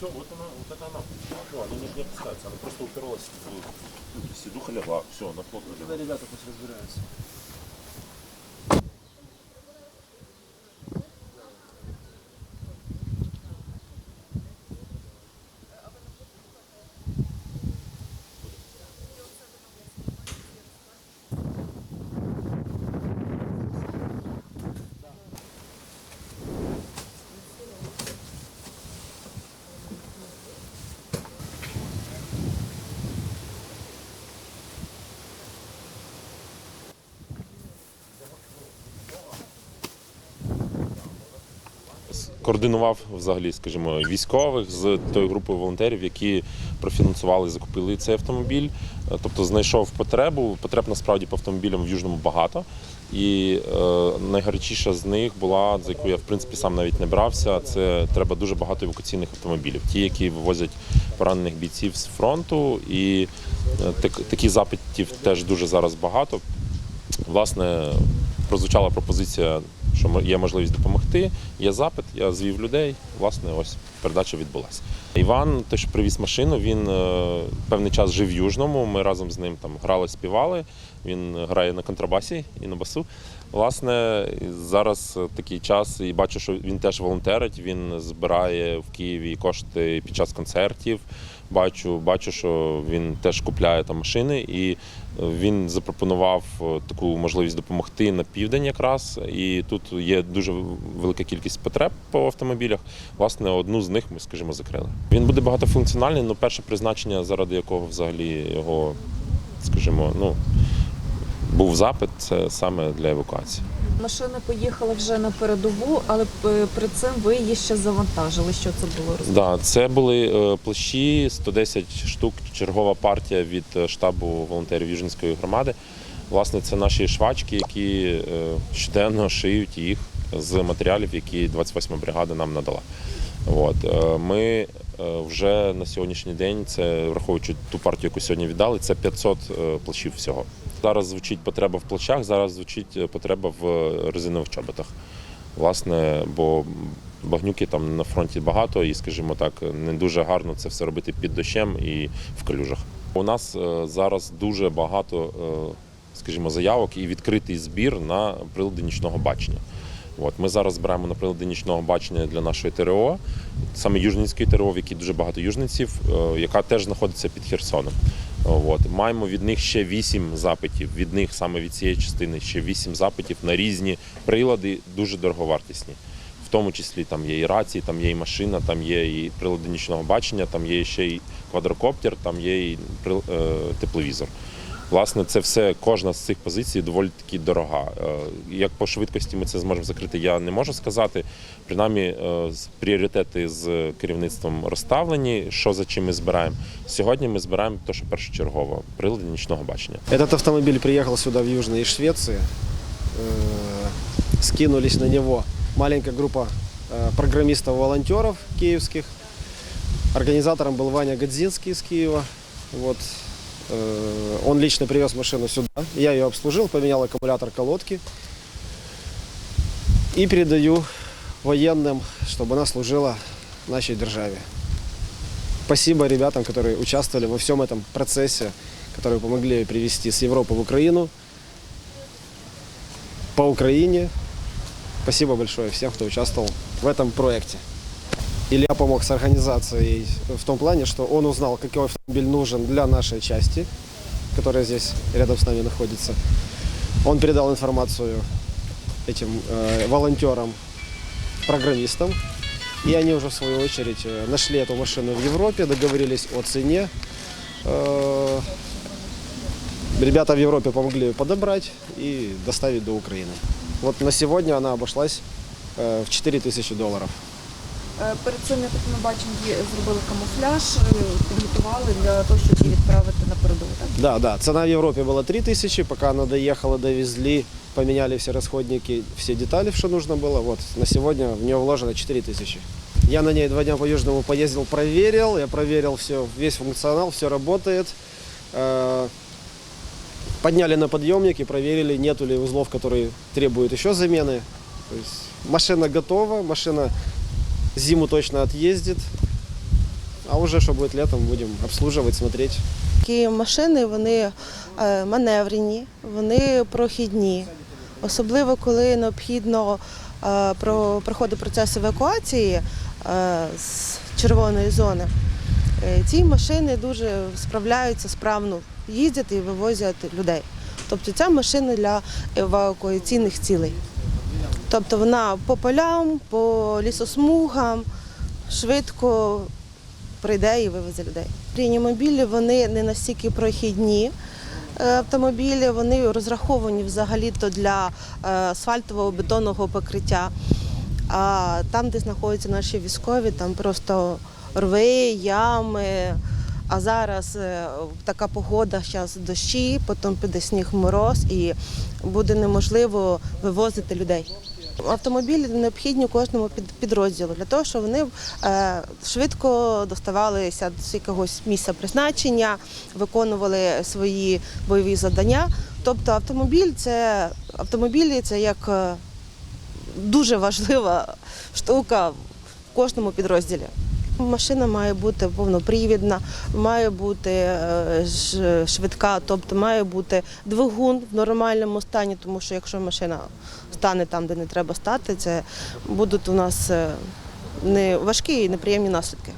все, вот она, вот это она. Все, она не, опускается, она просто уперлась в ну, сидуха легла, все, она плотно Когда ребята пусть разбираются. Координував взагалі, скажімо, військових з тою групою волонтерів, які профінансували закупили цей автомобіль. Е, Тобто знайшов потребу. Потреб насправді по автомобілям в Южному багато. І е, найгарячіша з них була, за яку я в принципі сам навіть не брався. Це треба дуже багато евакуаційних автомобілів, ті, які вивозять поранених бійців з фронту. І е, так, таких запитів теж дуже зараз багато. Власне, прозвучала пропозиція, що є можливість допомогти. Є запит, я звів людей. Власне, ось передача відбулася. Іван, той, що привіз машину, він е, певний час жив в Южному. Ми разом з ним там грали, співали. Він грає на контрабасі і на басу. Власне, зараз такий час, і бачу, що він теж волонтерить. Він збирає в Києві кошти під час концертів. Бачу, бачу, що він теж купляє там машини, і е, він запропонував е, таку можливість допомогти на південь якраз. І тут є дуже велика кількість потреб по автомобілях. Власне, одну з них ми, скажімо, закрили. Він буде багатофункціональний, але перше призначення, заради якого взагалі його, скажімо, ну був запит, це саме для евакуації. Машина поїхала вже на передову, але при цим ви її ще завантажили. Що це було? Да, це були е, плащі, 110 штук, чергова партія від е, штабу волонтерів Южинської громади. Власне, це наші швачки, які е, щоденно шиють їх з матеріалів, які 28 бригада нам надала. От. е, Ми е, вже на сьогоднішній день, це враховуючи ту партію, яку сьогодні віддали, це 500 е, плащів всього. Зараз звучить потреба в плащах, зараз звучить е, потреба в е, резинових чоботах. Власне, бо багнюки там на фронті багато, і, скажімо так, не дуже гарно це все робити під дощем і в калюжах. У нас е, зараз дуже багато, скажімо, заявок і відкритий збір на прилади нічного бачення. От ми зараз збираємо на прилади нічного бачення для нашої ТРО, саме Южницької ТРО, в якій дуже багато южниців, яка теж знаходиться під Херсоном. От маємо від них ще вісім запитів. Від них саме від цієї частини ще вісім запитів на різні прилади, дуже дороговартісні. В тому числі там є і рації, там є і машина, там є і прилади нічного бачення, там є ще і квадрокоптер, там є і е, тепловізор. Власне, це все, кожна з цих позицій доволі таки дорога. Е, Як по швидкості ми це зможемо закрити, я не можу сказати. Принаймні, е, з- пріоритети з керівництвом розставлені, що за чим ми збираємо. Сьогодні ми збираємо те, що першочергово прилади нічного бачення. Этот автомобиль приехал сюда в Южный из Швеции. Э, Скинулись на него маленькая группа э, программистов-волонтеров киевских. Организатором был Ваня Годзинский из Киева. Вот. Э, Он лично привез машину сюда. Я ее обслужил, поменял аккумулятор колодки. И передаю военным, чтобы она служила нашей державе. Спасибо ребятам, которые участвовали во всем этом процессе, которые помогли привезти с Европы в Украину, по Украине. Спасибо большое всем, кто участвовал в этом проекте. Илья помог с организацией в том плане, что он узнал, какой автомобиль нужен для нашей части, которая здесь рядом с нами находится. Он передал информацию этим э, волонтерам, программистам, и они уже в свою очередь э, нашли эту машину в Европе, договорились о цене. Э, Ребята в Европе помогли подобрать и доставить до Украины. Вот на сегодня она обошлась э, в 4000 долларов. Е, Перед цим, як ми бачимо, її зробили камуфляж, е, підготували для того, щоб її відправити на передову. Так? Да, да, цена в Европе была 3000, пока она доехала, довезли, поменяли все расходники, все детали, что нужно было. Вот на сегодня в нее вложено 4000. Я на ней два дня по Южному поездил, проверил, я проверил все, весь функционал, все работает. Э, Подняли на подъемник и проверили, нету ли узлов, которые требуют еще замены. То есть машина готова, машина зиму точно отъездит. А уже что будет летом, будем обслуживать, смотреть. Такі машини вони е, маневрені, вони прохідні, особливо коли необхідно е, про- проходить процес евакуації е, з червоної зони. Ці машини дуже справляються справно, їздять і вивозять людей. Тобто ця машина для евакуаційних цілей. Тобто вона по полям, по лісосмугам швидко прийде і вивезе людей. Реанімобілі вони не настільки прохідні. е, Автомобілі вони розраховані взагалі-то для е, асфальтового бетонного покриття. А там, де знаходяться наші військові, там просто рви, ями. А зараз е, така погода, зараз дощі, потім піде сніг мороз і буде неможливо вивозити людей. Автомобілі необхідні кожному під- підрозділу для того, щоб вони е, швидко доставалися до якогось місця призначення, виконували свої бойові завдання. Тобто автомобіль це автомобілі це як е, дуже важлива штука в кожному підрозділі. Машина має бути повнопривідна, має бути е, швидка, тобто має бути двигун в нормальному стані, тому що якщо машина стане там, де не треба стати, це будуть у нас е, не важкі і неприємні наслідки.